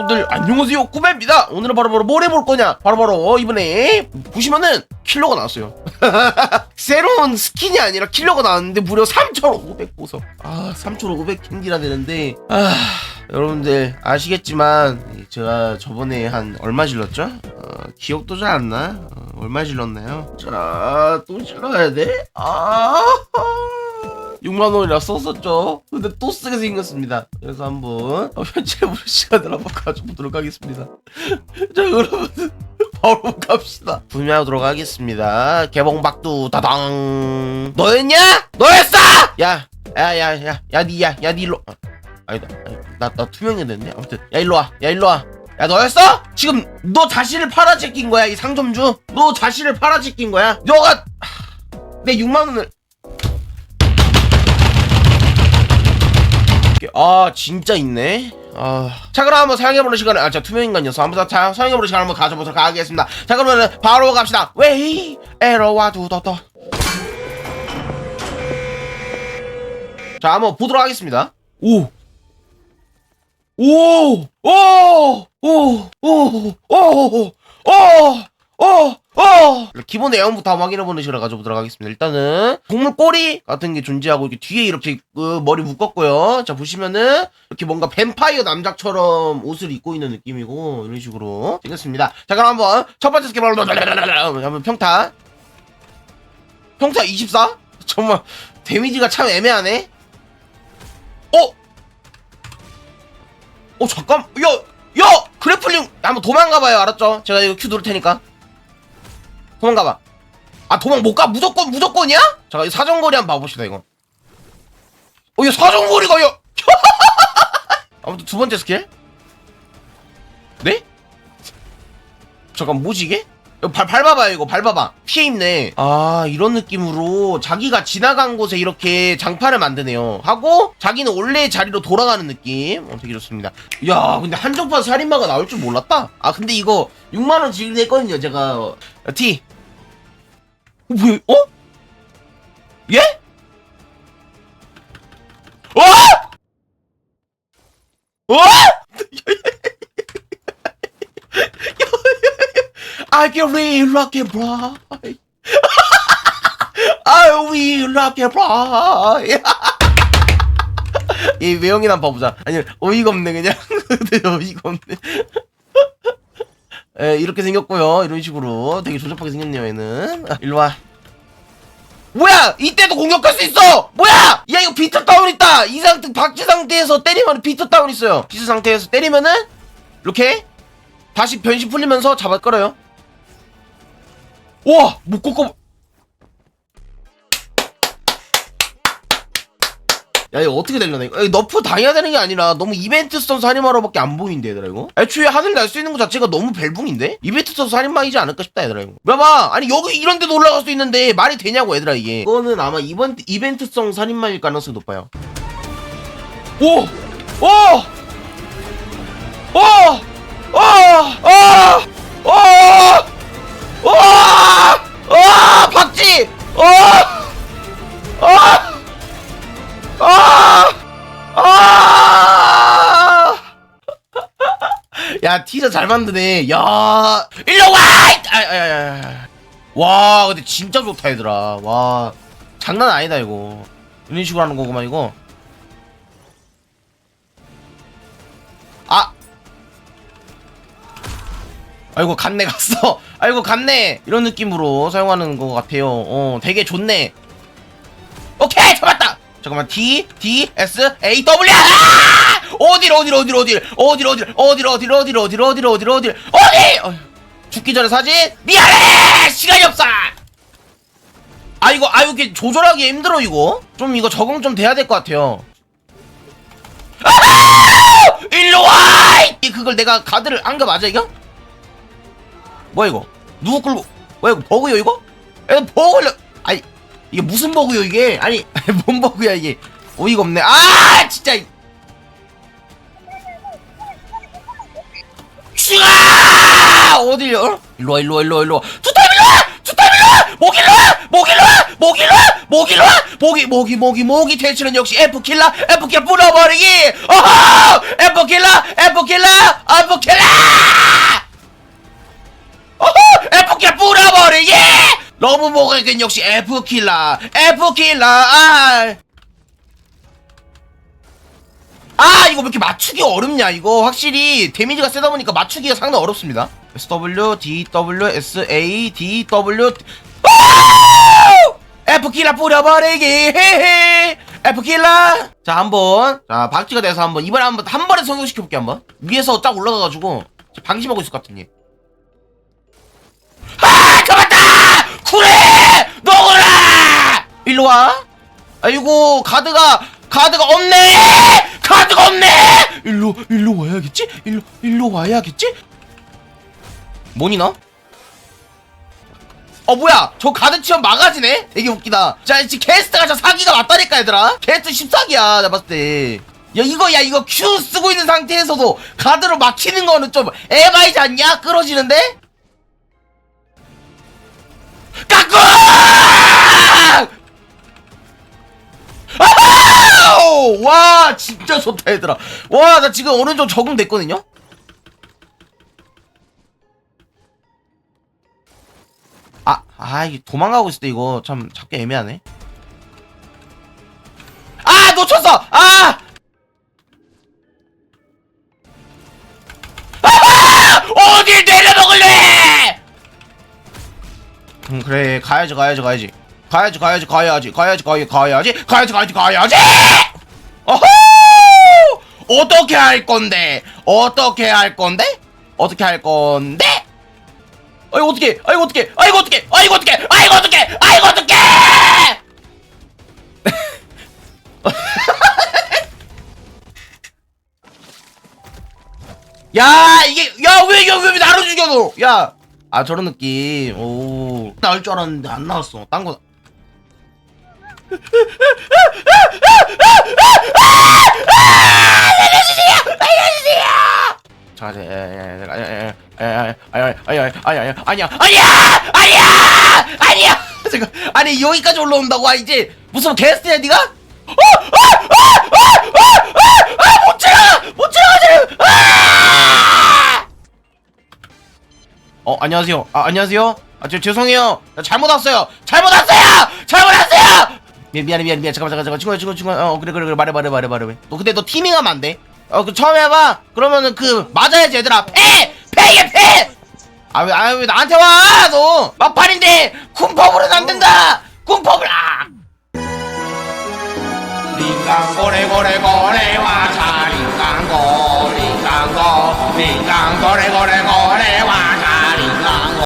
여러분들 안녕하세요 꾸베입니다 오늘은 바로바로 뭘 해볼 거냐 바로바로 이번에 보시면은 킬러가 나왔어요 새로운 스킨이 아니라 킬러가 나왔는데 무려 3,500 보석 아 3,500 캔디라 되는데 아 여러분들 아시겠지만 제가 저번에 한 얼마 질렀죠? 어, 기억도 잘 안 나? 어, 얼마 질렀나요? 자 또 질러야 돼? 아 6만원이라 썼었죠. 근데 또 쓰게 생겼습니다. 그래서 한번 어, 현질해보는 시간을 한번 가져보도록 하겠습니다. 자, 여러분. 바로 갑시다. 구매하도록 하겠습니다. 개봉 박두 다당. 너였냐? 너였어! 야, 야, 야, 야, 야, 니, 야, 야, 니 일로. 아, 아니다. 아니, 나, 나 투명이 됐네. 아무튼, 야, 일로 와. 야, 일로 와. 야, 너였어? 지금 너 자신을 팔아제낀 거야, 이 상점주. 너 자신을 팔아제낀 거야. 너가 하, 내 6만원을 아 진짜 있네 아, 자 그럼 한번 사용해보는 시간을 아자 투명인간 녀석 한번 자 사용해보는 시간 한번 가져보도록 하겠습니다 자 그러면은 바로 갑시다 웨이 에러와 두더더 자 한번 보도록 하겠습니다 오 오! 오! 오! 오! 오! 오! 오! 오! 기본 내용부터 한번 확인해보는 시간을 가져보도록 하겠습니다. 일단은 동물 꼬리 같은 게 존재하고 이렇게 뒤에 이렇게 그 머리 묶었고요. 자 보시면은 이렇게 뭔가 뱀파이어 남작처럼 옷을 입고 있는 느낌이고 이런 식으로 생겼습니다. 자 그럼 한번 첫 번째 스킬 바로 한번 평타 평타 24? 정말 데미지가 참 애매하네. 어? 어 잠깐 야! 야! 그래플링 한번 도망가봐요 알았죠? 제가 이거 큐 누를 테니까 도망가봐. 아 도망 못 가? 무조건 무조건이야? 잠깐 이 사정거리 한번 봐봅시다 이거 어 이거 사정거리가 야 아무튼 두 번째 스킬? 네? 잠깐 뭐지 이게? 이거 발, 밟아봐요 이거. 밟아봐. 피해 입네. 아 이런 느낌으로 자기가 지나간 곳에 이렇게 장판을 만드네요. 하고 자기는 원래 자리로 돌아가는 느낌. 어 되게 좋습니다. 야 근데 한정판 살인마가 나올 줄 몰랐다. 아 근데 이거 6만원 지금 했거든요 제가. 어, T. 어, 뭐야 어? 예? 어? 어? I can really rock it bright. I will rock it bright. 이 외형이나 봐보자. 아니 어이가 없네 그냥. 어이가 없네. 에, 이렇게 생겼고요. 이런 식으로 되게 조잡하게 생겼네요. 얘는. 아, 일로 와. 뭐야! 이때도 공격할 수 있어! 뭐야! 야 이거 비트 다운 있다! 이 상태 박쥐 상태에서 때리면 비트 다운 있어요. 비트 상태에서 때리면은 이렇게 다시 변신 풀리면서 잡아 끌어요. 우와! 못 꺾어. 야 이거 어떻게 되려나 이거 너프 당해야 되는 게 아니라 너무 이벤트 스턴 살인마로밖에 안 보이는데 얘들아 이거 애초에 하늘 날 수 있는 것 자체가 너무 벨붕인데 이벤트 스턴 살인마이지 않을까 싶다 얘들아 이거 봐봐 아니 여기 이런 데도 올라갈 수 있는데 말이 되냐고 얘들아 이게 이거는 아마 이번 이벤트성 살인마일 가능성이 높아요 오! 오! 오! 오! 오! 야, 티저 잘 만드네. 야, 일로 와! 아, 아, 아, 아. 와, 근데 진짜 좋다, 얘들아. 와, 장난 아니다, 이거. 이런 식으로 하는 거구만, 이거. 아! 아이고, 갔네, 갔어. 아이고, 갔네. 이런 느낌으로 사용하는 것 같아요. 어, 되게 좋네. 오케이, 잡았다! 잠깐만 D D S A W 아! 어딜 어딜 어딜 어딜? 어딜 어딜? 어딜 어딜 어딜 어딜 어딜 어딜 어딜? 어디? 어휴, 죽기 전에 사진 미안해! 시간이 없어! 아 이거 아 이게 조절하기 힘들어 이거? 좀 이거 적응 좀 돼야 될 것 같아요. 아! 일로 와! 이- 그걸 내가 가드를 안가 맞아 이거? 뭐야 이거? 누구 끌고 뭐야 이거 버그요 이거? 이거 버그려 아니 이게 무슨 버그요 이게? 아니 뭔 버그야 이게? 어이가 없네. 아 진짜 슈가 어디요 일로 와 일로 와 일로 와 일로와. 투타임 일로와! 투타임 일로와! 목 일로 와! 목 일로 와! 목 일로 와! 목 일로와! 모기 모기 모기 모기 퇴치는 역시 F킬러! F킬러 뿌려버리기! 어허! F킬러! F킬러! F킬러! 어허! F킬러 뿌려버리기! 러브 모기는 역시 F킬러! F킬러! 아 아 이거 왜 이렇게 맞추기 어렵냐 이거? 확실히 데미지가 세다 보니까 맞추기가 상당히 어렵습니다. SW DW SA DW F킬러 뿌려버리기. 헤헤. F킬러. 자 한번. 자 박쥐가 돼서 한번 이번에 한번 한 번에 성공시켜볼게 한번. 위에서 딱 올라가가지고 방심하고 있을 것 같은 얘 아! 잡았다! 쿨해! 너구나! 일로와. 아이고 가드가 가드가 없네 가드가 없네! 일로 일로 와야겠지? 일로 일로 와야겠지? 뭐니 너? 어 뭐야? 저 가드 치면 막아지네? 되게 웃기다. 자 지금 게스트가 저 사기가 맞다니까 얘들아. 게스트 14기야 나 봤을 때 야 이거 야 이거 Q 쓰고 있는 상태에서도 가드로 막히는 거는 좀 에바이지 않냐? 끌어지는데 와 진짜 좋다 얘들아 와 나 지금 어느 정도 적응됐거든요 아, 아, 이게 도망가고 있을 때 이거 참 찾기 애매하네. 아, 놓쳤어! 아! 아! 어딜 내려먹을래! 음, 그래, 가야지, 가야지, 가야지. 가야지, 가야지, 가야지, 가야지, 가야지, 가야지, 가야지, 가야지, 가야지! 어허! 어떻게 할 건데? 어떻게 할 건데? 어떻게 할 건데? 아이고 어떻게? 아이고 어떻게? 아이고 어떻게? 아이고 어떻게? 아이고 어떻게? 아이고 어떻게? 야 이게 야왜 이게 왜 나를 죽여 너? 야. 아 저런 느낌. 오. 나올 줄 알았는데 안 나왔어. 딴 거. 아니야 아니야 아니야 아니야 아니야 아니야 아니야 지금 아니 여기까지 올라온다고 아 이제 무슨 게스트야 네가? 어어어어어어못 지나가 못 지나가 지금 어 안녕하세요. 아 안녕하세요. 아 저, 죄송해요. 잘못 왔어요. 잘못 왔어요! 잘못 왔어요. 미, 미안해, 미안해. 잠깐만, 잠깐만, 친구야, 친구, 친구. 어, 그래, 그래, 그래. 말해, 말해, 말해, 말해. 너 근데 너 티밍하면 안 돼. 어, 그 처음 해봐. 그러면은 그 맞아야지 얘들아. 패, 패게 패. 아, 왜, 아, 왜 나한테 와, 너. 막판인데 군법으로는 안 된다. 군법을 아. 링강고래 고래 고래 와 자 링강고 링강고 링강고래 고래 고래